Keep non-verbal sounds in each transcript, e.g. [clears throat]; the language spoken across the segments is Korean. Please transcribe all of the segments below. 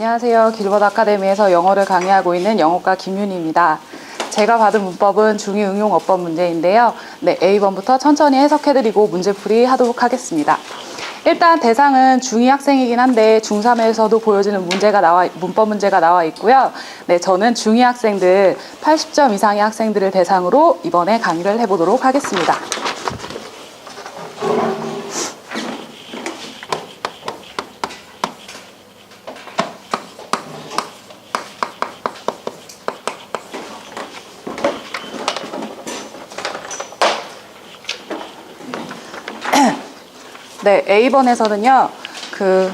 안녕하세요. 길버드 아카데미에서 영어를 강의하고 있는 영어과 김윤희입니다. 제가 받은 문법은 중2 응용 어법 문제인데요. 네, A번부터 천천히 해석해드리고 문제풀이 하도록 하겠습니다. 일단 대상은 중2 학생이긴 한데 중3에서도 보여지는 문제가 나와, 문법 문제가 나와 있고요. 네, 저는 중2 학생들 80점 이상의 학생들을 대상으로 이번에 강의를 해보도록 하겠습니다. 네, A번에서는요, 그,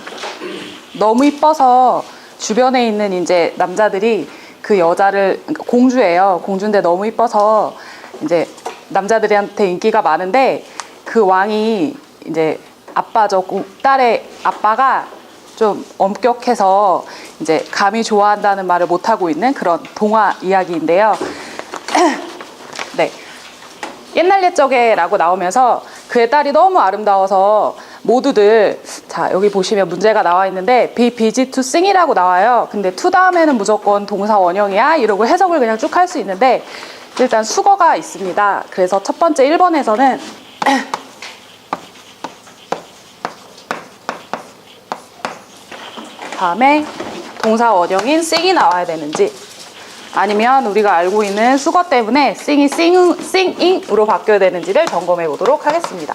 너무 이뻐서 주변에 있는 이제 남자들이 그 여자를, 그러니까 공주예요. 공주인데 너무 이뻐서 이제 남자들한테 인기가 많은데 그 왕이 이제 아빠죠. 공- 딸의 아빠가 좀 엄격해서 이제 감히 좋아한다는 말을 못 하고 있는 그런 동화 이야기인데요. [clears throat] 네. 옛날 옛적에라고 나오면서 그의 딸이 너무 아름다워서 모두들 자 여기 보시면 문제가 나와 있는데 be busy to sing이라고 나와요. 근데 to 다음에는 무조건 동사 원형이야 이러고 해석을 그냥 쭉 할 수 있는데 일단 수거가 있습니다. 그래서 첫 번째 1번에서는 [clears throat] 다음에 동사 원형인 sing이 나와야 되는지 아니면 우리가 알고 있는 수거 때문에 sing이 sing, singing으로 바뀌어야 되는지를 점검해 보도록 하겠습니다.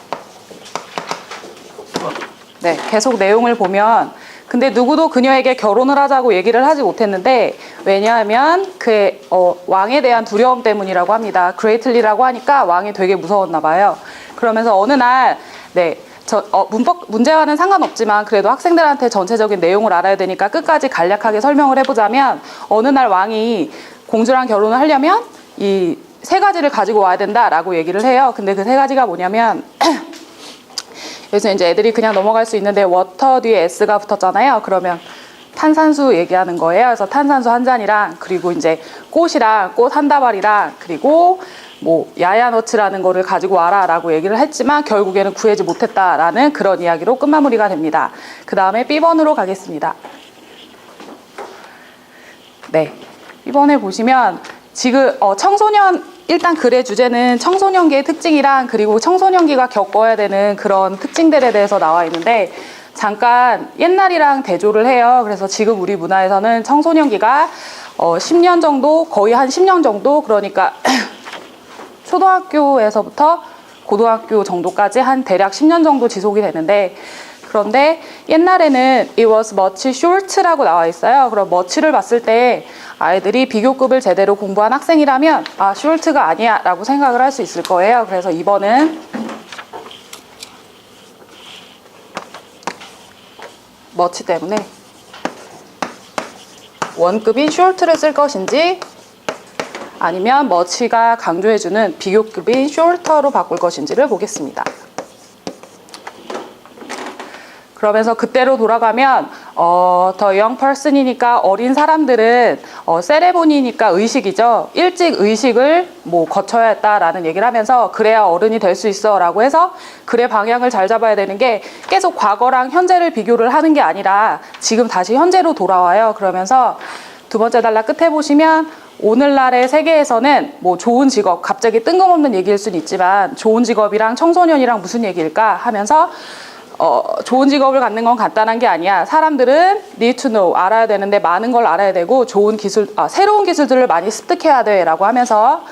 네, 계속 내용을 보면 근데 누구도 그녀에게 결혼을 하자고 얘기를 하지 못했는데 왜냐하면 그의 어, 왕에 대한 두려움 때문이라고 합니다. 그레이틀리라고 하니까 왕이 되게 무서웠나 봐요. 그러면서 어느 날 네, 저, 어, 문법 문제와는 상관없지만 그래도 학생들한테 전체적인 내용을 알아야 되니까 끝까지 간략하게 설명을 해보자면 어느 날 왕이 공주랑 결혼을 하려면 이 세 가지를 가지고 와야 된다라고 얘기를 해요. 근데 그 세 가지가 뭐냐면 [clears throat] 그래서 이제 애들이 그냥 넘어갈 수 있는데 워터 뒤에 S가 붙었잖아요. 그러면 탄산수 얘기하는 거예요. 그래서 탄산수 한 잔이랑 그리고 이제 꽃이랑 꽃 한 다발이랑 그리고 뭐 야야너츠라는 거를 가지고 와라라고 얘기를 했지만 결국에는 구하지 못했다라는 그런 이야기로 끝마무리가 됩니다. 그 다음에 B번으로 가겠습니다. 네. 이번에 보시면 지금 어, 청소년 일단 글의 주제는 청소년기의 특징이랑 그리고 청소년기가 겪어야 되는 그런 특징들에 대해서 나와 있는데 잠깐 옛날이랑 대조를 해요. 그래서 지금 우리 문화에서는 청소년기가 어, 10년 정도 거의 한 10년 정도 그러니까 [clears throat] 초등학교에서부터 고등학교 정도까지 한 대략 10년 정도 지속이 되는데 그런데 옛날에는 it was much short라고 나와 있어요. 그럼 much를 봤을 때 아이들이 비교급을 제대로 공부한 학생이라면 아 short가 아니야 라고 생각을 할 수 있을 거예요. 그래서 이번은 much 때문에 원급인 short를 쓸 것인지 아니면 머치가 강조해주는 비교급인 shorter로 바꿀 것인지를 보겠습니다. 그러면서 그때로 돌아가면 어, 더 person이니까 어린 사람들은 어, 세레모니니까 의식이죠. 일찍 의식을 뭐 거쳐야 했다라는 얘기를 하면서 그래야 어른이 될 수 있어라고 해서 글의 방향을 잘 잡아야 되는 게 계속 과거랑 현재를 비교를 하는 게 아니라 지금 다시 현재로 돌아와요. 그러면서 두 번째 단락 끝에 보시면 오늘날의 세계에서는 뭐 좋은 직업 갑자기 뜬금없는 얘기일 수는 있지만 좋은 직업이랑 청소년이랑 무슨 얘기일까 하면서 어, 좋은 직업을 갖는 건 간단한 게 아니야. 사람들은 need to know 알아야 되는데 많은 걸 알아야 되고 좋은 기술, 아, 새로운 기술들을 많이 습득해야 돼 라고 하면서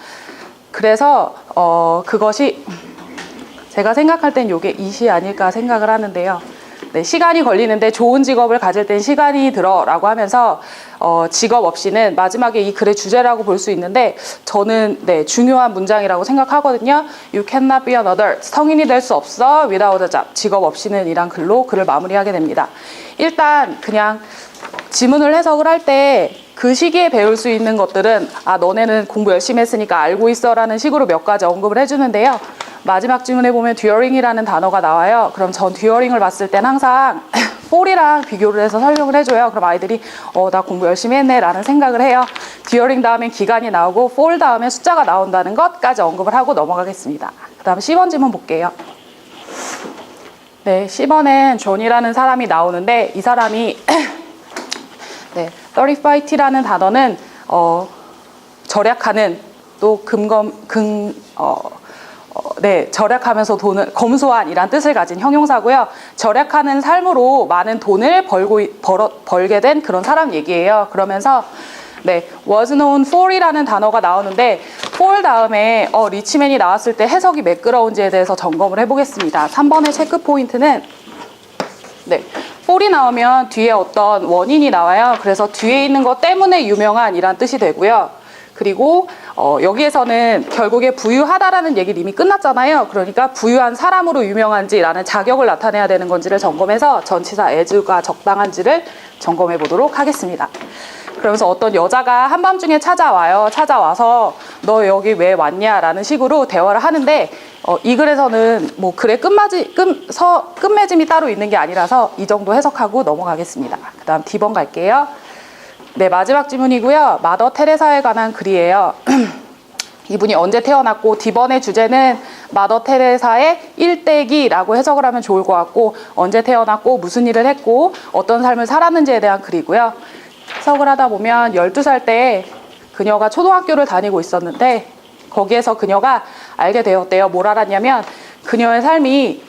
그래서 어, 그것이 제가 생각할 땐 이게 이시 아닐까 생각을 하는데요. 네, 시간이 걸리는데 좋은 직업을 가질 땐 시간이 들어라고 하면서 어, 직업 없이는 마지막에 이 글의 주제라고 볼 수 있는데 저는 네, 중요한 문장이라고 생각하거든요. You cannot be another. 성인이 될 수 없어 without a job. 직업 없이는 이란 글로 글을 마무리하게 됩니다. 일단 그냥 지문을 해석을 할때 그 시기에 배울 수 있는 것들은 아 너네는 공부 열심히 했으니까 알고 있어라는 식으로 몇 가지 언급을 해주는데요. 마지막 지문에 보면 during이라는 단어가 나와요. 그럼 전 during을 봤을 땐 항상 [laughs] for이랑 비교를 해서 설명을 해줘요. 그럼 아이들이 어 나 공부 열심히 했네 라는 생각을 해요. during 다음엔 기간이 나오고 for 다음에 숫자가 나온다는 것까지 언급을 하고 넘어가겠습니다. 그 다음 10번 지문 볼게요. 네, 10번엔 존이라는 사람이 나오는데 이 사람이 [clears throat] 네, 35T라는 단어는 어, 절약하는 또 금검 금 어, 어, 네, 절약하면서 돈을 검소한이란 뜻을 가진 형용사고요. 절약하는 삶으로 많은 돈을 벌고 벌어, 벌게 된 그런 사람 얘기예요. 그러면서 네, was known for이라는 단어가 나오는데 for 다음에 어, 리치맨이 나왔을 때 해석이 매끄러운지에 대해서 점검을 해보겠습니다. 3번의 체크 포인트는 네. 폴이 나오면 뒤에 어떤 원인이 나와요. 그래서 뒤에 있는 것 때문에 유명한 이란 뜻이 되고요. 그리고 어, 여기에서는 결국에 부유하다라는 얘기는 이미 끝났잖아요. 그러니까 부유한 사람으로 유명한지라는 자격을 나타내야 되는 건지를 점검해서 전치사 as가 적당한지를 점검해 보도록 하겠습니다. 그러면서 어떤 여자가 한밤중에 찾아와요. 찾아와서 너 여기 왜 왔냐라는 식으로 대화를 하는데 어, 이 글에서는 뭐 글의 끝맞이 끝, 서, 끝맺음이 따로 있는 게 아니라서 이 정도 해석하고 넘어가겠습니다. 그다음 D번 갈게요. 네 마지막 질문이고요. 마더 테레사에 관한 글이에요. [clears throat] 이분이 언제 태어났고 D번의 주제는 마더 테레사의 일대기라고 해석을 하면 좋을 것 같고 언제 태어났고 무슨 일을 했고 어떤 삶을 살았는지에 대한 글이고요. 해석을 하다 보면 12살 때 그녀가 초등학교를 다니고 있었는데 거기에서 그녀가 알게 되었대요. 뭘 알았냐면 그녀의 삶이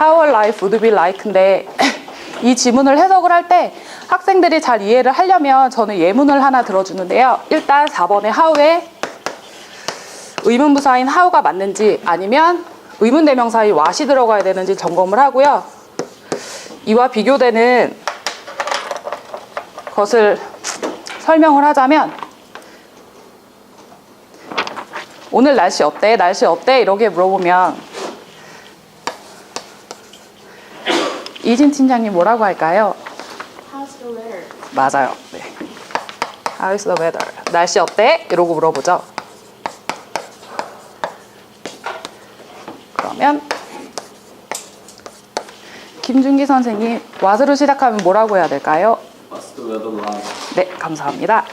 How her life would be like인데 [clears throat] 이 지문을 해석을 할 때 학생들이 잘 이해를 하려면 저는 예문을 하나 들어주는데요. 일단 4번의 how에 의문 부사인 how가 맞는지 아니면 의문 대명사인 what이 들어가야 되는지 점검을 하고요. 이와 비교되는 것을 설명을 하자면 오늘 날씨 어때? 날씨 어때? 이렇게 물어보면 이진 팀장님 뭐라고 할까요? 맞아요. 네. How is the weather? 날씨 어때? 이러고 물어보죠. 그러면 김준기 선생님 왓으로 시작하면 뭐라고 해야 될까요? 네, 감사합니다.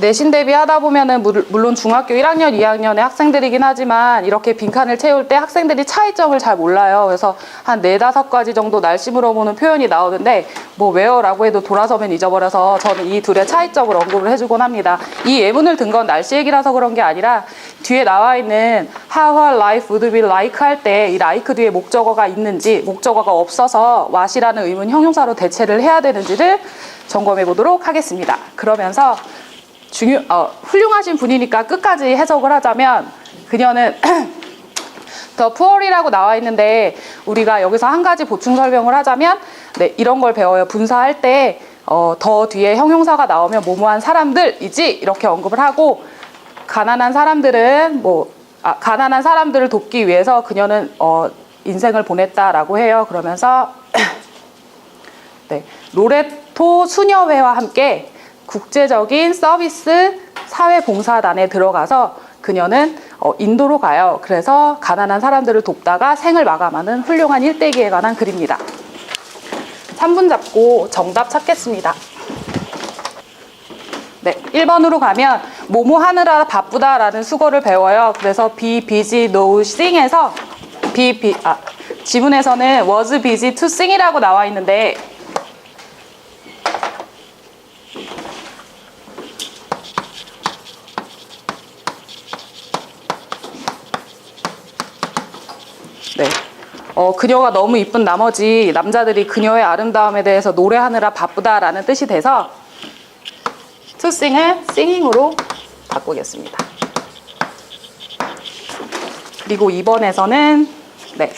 내신 대비하다 보면은 물- 물론 중학교 1학년, 2학년의 학생들이긴 하지만 이렇게 빈칸을 채울 때 학생들이 차이점을 잘 몰라요. 그래서 한 네 다섯 가지 정도 날씨 물어보는 표현이 나오는데 뭐 왜요라고 해도 돌아서면 잊어버려서 저는 이 둘의 차이점을 언급을 해주곤 합니다. 이 예문을 든 건 날씨 얘기라서 그런 게 아니라 뒤에 나와 있는 how her life would be like 할 때 이 like 뒤에 목적어가 있는지 목적어가 없어서 what이라는 의문 형용사로 대체를 해야 되는지를 점검해 보도록 하겠습니다. 그러면서 중요, 어, 훌륭하신 분이니까 끝까지 해석을 하자면 그녀는 [clears throat] 더 puor이라고 나와 있는데 우리가 여기서 한 가지 보충 설명을 하자면 네, 이런 걸 배워요. 분사할 때 어, 더 뒤에 형용사가 나오면 뭐뭐한 사람들이지 이렇게 언급을 하고 가난한 사람들은 뭐 아, 가난한 사람들을 돕기 위해서 그녀는 어, 인생을 보냈다라고 해요. 그러면서 [clears throat] 네, 로레토 수녀회와 함께 국제적인 서비스 사회봉사단에 들어가서 그녀는 어, 인도로 가요. 그래서 가난한 사람들을 돕다가 생을 마감하는 훌륭한 일대기에 관한 글입니다. 3분 잡고 정답 찾겠습니다. 네, 1번으로 가면 뭐뭐 하느라 바쁘다라는 수거를 배워요. 그래서 be busy, no sing에서 be, be 아, 지문에서는 was busy to sing이라고 나와 있는데 네. 어, 그녀가 너무 이쁜 나머지 남자들이 그녀의 아름다움에 대해서 노래하느라 바쁘다라는 뜻이 돼서 to sing을 singing으로 바꾸겠습니다. 그리고 2번에서는 네.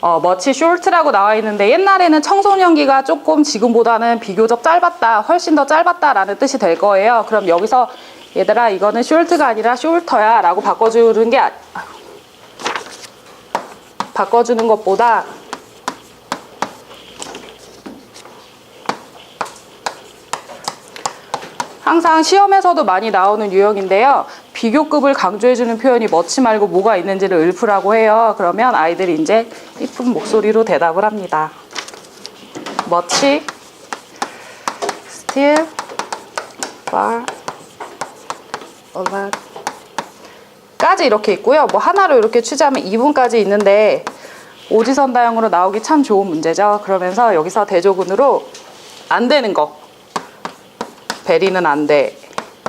어, 머치 숄트라고 나와 있는데 옛날에는 청소년기가 조금 지금보다는 비교적 짧았다, 훨씬 더 짧았다라는 뜻이 될 거예요. 그럼 여기서 얘들아 이거는 숄트가 아니라 숄터야 라고 바꿔주는 게 아, 바꿔주는 것보다 항상 시험에서도 많이 나오는 유형인데요. 비교급을 강조해주는 표현이 멋지 말고 뭐가 있는지를 읊으라고 해요. 그러면 아이들이 이제 이쁜 목소리로 대답을 합니다. 멋지, still, far, a lot. 가 4까지 이렇게 있고요. 뭐 하나로 이렇게 취재하면 2분까지 있는데 오지선 다형으로 나오기 참 좋은 문제죠. 그러면서 여기서 대조군으로 안 되는 거. 베리는 안 돼.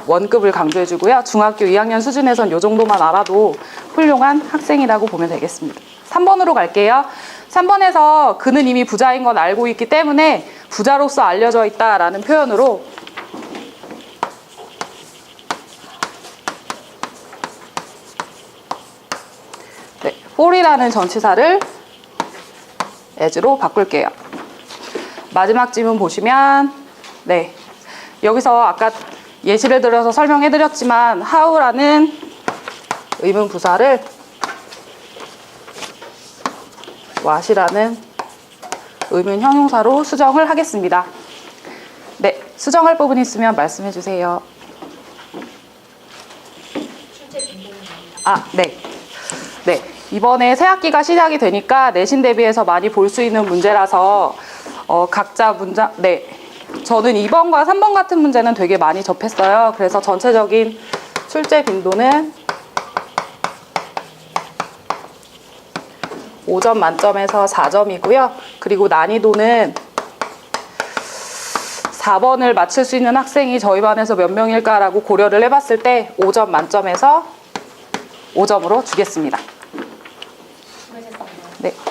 원급을 강조해주고요. 중학교 2학년 수준에선 이 정도만 알아도 훌륭한 학생이라고 보면 되겠습니다. 3번으로 갈게요. 3번에서 그는 이미 부자인 건 알고 있기 때문에 부자로서 알려져 있다라는 표현으로 네, for이라는 전치사를 as로 바꿀게요. 마지막 지문 보시면 네 여기서 아까 예시를 들어서 설명해 드렸지만 how라는 의문 부사를 what이라는 의문 형용사로 수정을 하겠습니다. 네, 수정할 부분 있으면 말씀해 주세요. 아, 네. 네. 이번에 새 학기가 시작이 되니까 내신 대비해서 많이 볼 수 있는 문제라서 어, 각자 문장 네. 저는 2번과 3번 같은 문제는 되게 많이 접했어요. 그래서 전체적인 출제 빈도는 5점 만점에서 4점이고요. 그리고 난이도는 4번을 맞출 수 있는 학생이 저희 반에서 몇 명일까라고 고려를 해봤을 때 5점 만점에서 5점으로 주겠습니다. で